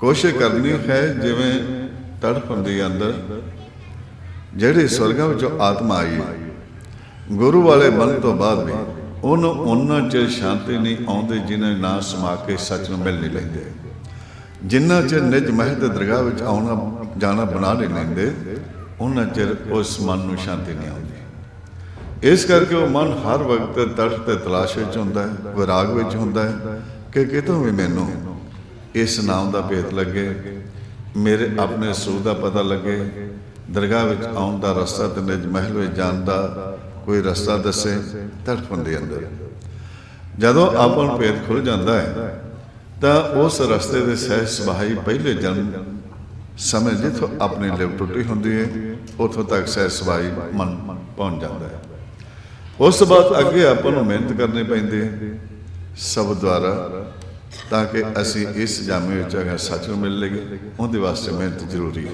ਕੋਸ਼ਿਸ਼ ਕਰਨੀ ਹੈ ਜਿਵੇਂ ਤੜਫ ਹੁੰਦੀ ਅੰਦਰ। ਜਿਹੜੇ ਸਵਰਗਾਂ ਵਿੱਚੋਂ ਆਤਮਾ ਆਈ ਗੁਰੂ ਵਾਲੇ ਬਣ ਤੋਂ ਬਾਅਦ ਵੀ ਉਹਨੂੰ ਉਹਨਾਂ ਚਿਰ ਸ਼ਾਂਤੀ ਨਹੀਂ ਆਉਂਦੀ ਜਿਨ੍ਹਾਂ ਨਾ ਸਮਾ ਕੇ ਸੱਚ ਨੂੰ ਮਿਲ ਨਹੀਂ ਲੈਂਦੇ। ਜਿਨ੍ਹਾਂ ਚਿਰ ਨਿਜ ਮਹਿਲ ਦੇ ਦਰਗਾਹ ਵਿੱਚ ਆਉਣਾ, ਜਾਣਾ, ਬਣਾ ਨਹੀਂ ਲੈਂਦੇ, ਉਹਨਾਂ ਚਿਰ ਉਸ ਮਨ ਨੂੰ ਸ਼ਾਂਤੀ ਨਹੀਂ ਆਉਂਦੀ। ਇਸ ਕਰਕੇ ਉਹ ਮਨ ਹਰ ਵਕਤ ਤੜਫ ਤੇ ਤਲਾਸ਼ ਵਿੱਚ ਹੁੰਦਾ ਹੈ, ਵਿਰਾਗ ਵਿੱਚ ਹੁੰਦਾ ਹੈ ਕਿ ਕਿਤੋਂ ਵੀ ਮੈਨੂੰ ਇਸ ਨਾਮ ਦਾ ਭੇਤ ਲੱਗੇ, ਮੇਰੇ ਆਪਣੇ ਸਰੂਪ ਦਾ ਪਤਾ ਲੱਗੇ, ਦਰਗਾਹ ਵਿੱਚ ਆਉਣ ਦਾ ਰਸਤਾ ਤੇ ਨਿਜ ਮਹਿਲ ਵਿੱਚ ਜਾਣ ਦਾ ਕੋਈ ਰਸਤਾ ਦੱਸੇ ਤੜਫਣ ਦੇ ਅੰਦਰ। ਜਦੋਂ ਆਪਾਂ ਨੂੰ ਭੇਤ ਖੁੱਲ ਜਾਂਦਾ ਹੈ, ਤਾਂ ਉਸ ਰਸਤੇ ਦੇ ਸਹਿਜ ਸੁਭਾਈ ਪਹਿਲੇ ਜਨਮ ਸਮੇਂ ਜਿੱਥੋਂ ਆਪਣੀ ਲਿਵ ਟੁੱਟੀ ਹੁੰਦੀ ਹੈ, ਉਥੋਂ ਤੱਕ ਸਹਿਜ ਸੁਭਾਈ ਮਨ ਪਹੁੰਚ ਜਾਂਦਾ ਹੈ। ਉਸ ਤੋਂ ਬਾਅਦ ਅੱਗੇ ਆਪਾਂ ਨੂੰ ਮਿਹਨਤ ਕਰਨੀ ਪੈਂਦੀ ਹੈ, ਸਭ ਦੁਆਰਾ ਤਾਂ ਕਿ ਅਸੀਂ ਇਸ ਜਾਮੇ ਵਿੱਚ ਅਗਰ ਸੱਚ ਨੂੰ ਮਿਲ ਲਈਏ ਉਹਦੇ ਵਾਸਤੇ ਮਿਹਨਤ ਜ਼ਰੂਰੀ ਹੈ।